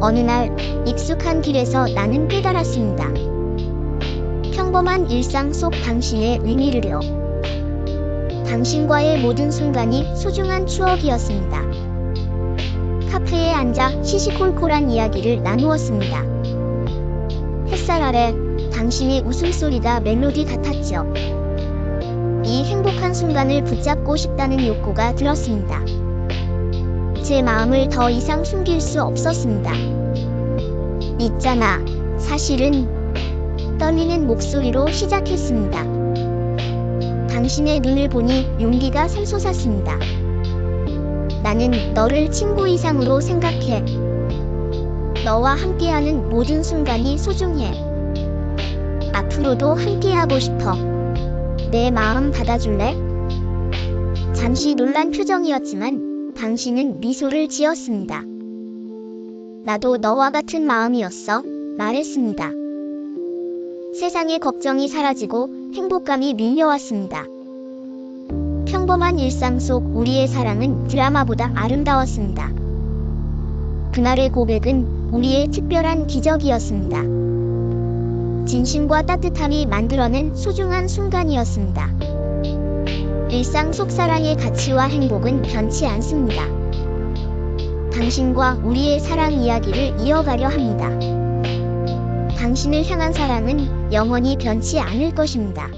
어느 날 익숙한 길에서 나는 깨달았습니다. 평범한 일상 속 당신의 의미를요. 당신과의 모든 순간이 소중한 추억이었습니다. 카페에 앉아 시시콜콜한 이야기를 나누었습니다. 햇살 아래 당신의 웃음소리가 멜로디 같았죠. 이 행복한 순간을 붙잡고 싶다는 욕구가 들었습니다. 제 마음을 더 이상 숨길 수 없었습니다. 있잖아. 사실은 떨리는 목소리로 시작했습니다. 당신의 눈을 보니 용기가 샘솟았습니다. 나는 너를 친구 이상으로 생각해. 너와 함께하는 모든 순간이 소중해. 앞으로도 함께하고 싶어. 내 마음 받아줄래? 잠시 놀란 표정이었지만 당신은 미소를 지었습니다. 나도 너와 같은 마음이었어. 말했습니다. 세상의 걱정이 사라지고 행복감이 밀려왔습니다. 평범한 일상 속 우리의 사랑은 드라마보다 아름다웠습니다. 그날의 고백은 우리의 특별한 기적이었습니다. 진심과 따뜻함이 만들어낸 소중한 순간이었습니다. 일상 속 사랑의 가치와 행복은 변치 않습니다. 당신과 우리의 사랑 이야기를 이어가려 합니다. 당신을 향한 사랑은 영원히 변치 않을 것입니다.